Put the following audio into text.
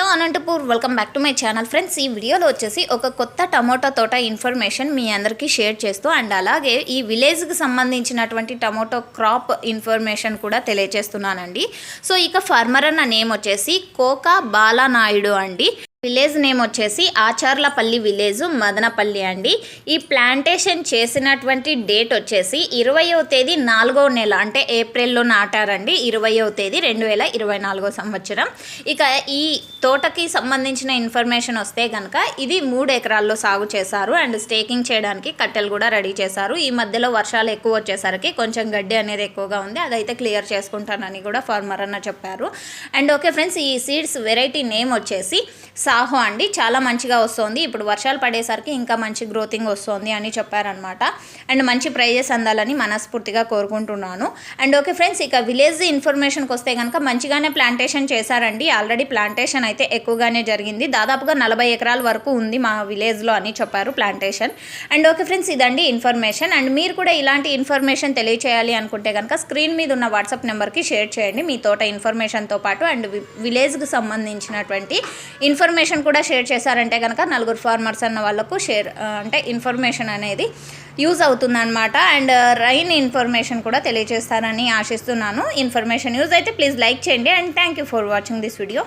Hello Anantapur welcome back to my channel. Friends ఈ వీడియోలో వచ్చేసి ఒక కొత్త టమోటా తోట ఇన్ఫర్మేషన్ మీ అందరికీ షేర్ చేస్తూ అండ్ అలాగే ఈ విలేజ్కి సంబంధించినటువంటి టమోటో క్రాప్ ఇన్ఫర్మేషన్ కూడా తెలియజేస్తున్నానండి సో ఇక ఫార్మర్ అన్న నేమ్ వచ్చేసి కోకా బాలానాయుడు అండి. విలేజ్ నేమ్ వచ్చేసి ఆచార్లపల్లి విలేజ్ మదనపల్లి అండి. ఈ ప్లాంటేషన్ చేసినటువంటి డేట్ వచ్చేసి ఇరవయవ తేదీ నాలుగవ నెల అంటే ఏప్రిల్లో నాటారండి. ఇరవయవ తేదీ రెండు వేల ఇరవై నాలుగో సంవత్సరం. ఇక ఈ తోటకి సంబంధించిన ఇన్ఫర్మేషన్ వస్తే కనుక ఇది మూడు ఎకరాల్లో సాగు చేశారు. అండ్ స్టేకింగ్ చేయడానికి కట్టెలు కూడా రెడీ చేశారు. ఈ మధ్యలో వర్షాలు ఎక్కువ వచ్చేసరికి కొంచెం గడ్డి అనేది ఎక్కువగా ఉంది. అదైతే క్లియర్ చేసుకుంటానని కూడా ఫార్మర్ అన్న చెప్పారు. అండ్ ఓకే ఫ్రెండ్స్ ఈ సీడ్స్ వెరైటీ నేమ్ వచ్చేసి సాహో అండి. చాలా మంచిగా వస్తుంది. ఇప్పుడు వర్షాలు పడేసరికి ఇంకా మంచి గ్రోతింగ్ వస్తుంది అని చెప్పారనమాట అండ్ మంచి ప్రైజెస్ అందాలని మనస్ఫూర్తిగా కోరుకుంటున్నాను. అండ్ ఓకే ఫ్రెండ్స్ ఇక విలేజ్ ఇన్ఫర్మేషన్కి వస్తే కనుక మంచిగానే ప్లాంటేషన్ చేశారండి. ఆల్రెడీ ప్లాంటేషన్ అయితే ఎక్కువగానే జరిగింది. దాదాపుగా నలభై ఎకరాల వరకు ఉంది మా విలేజ్లో అని చెప్పారు ప్లాంటేషన్. అండ్ ఓకే ఫ్రెండ్స్ ఇదండి ఇన్ఫర్మేషన్. అండ్ మీరు కూడా ఇలాంటి ఇన్ఫర్మేషన్ తెలియచేయాలి అనుకుంటే కనుక స్క్రీన్ మీద ఉన్న వాట్సాప్ నెంబర్కి షేర్ చేయండి. మీ తోట ఇన్ఫర్మేషన్తో పాటు అండ్ విలేజ్కి సంబంధించినటువంటి ఇన్ఫర్మేషన్ ఇన్ఫర్మేషన్ కూడా షేర్ చేశారంటే కనుక నలుగురు ఫార్మర్స్ అన్న వాళ్ళకు షేర్ అంటే ఇన్ఫర్మేషన్ అనేది యూజ్ అవుతుందన్నమాట. అండ్ రైన్ ఇన్ఫర్మేషన్ కూడా తెలియజేస్తారని ఆశిస్తున్నాను. ఇన్ఫర్మేషన్ యూజ్ అయితే ప్లీజ్ లైక్ చేయండి. And thank you for watching this video.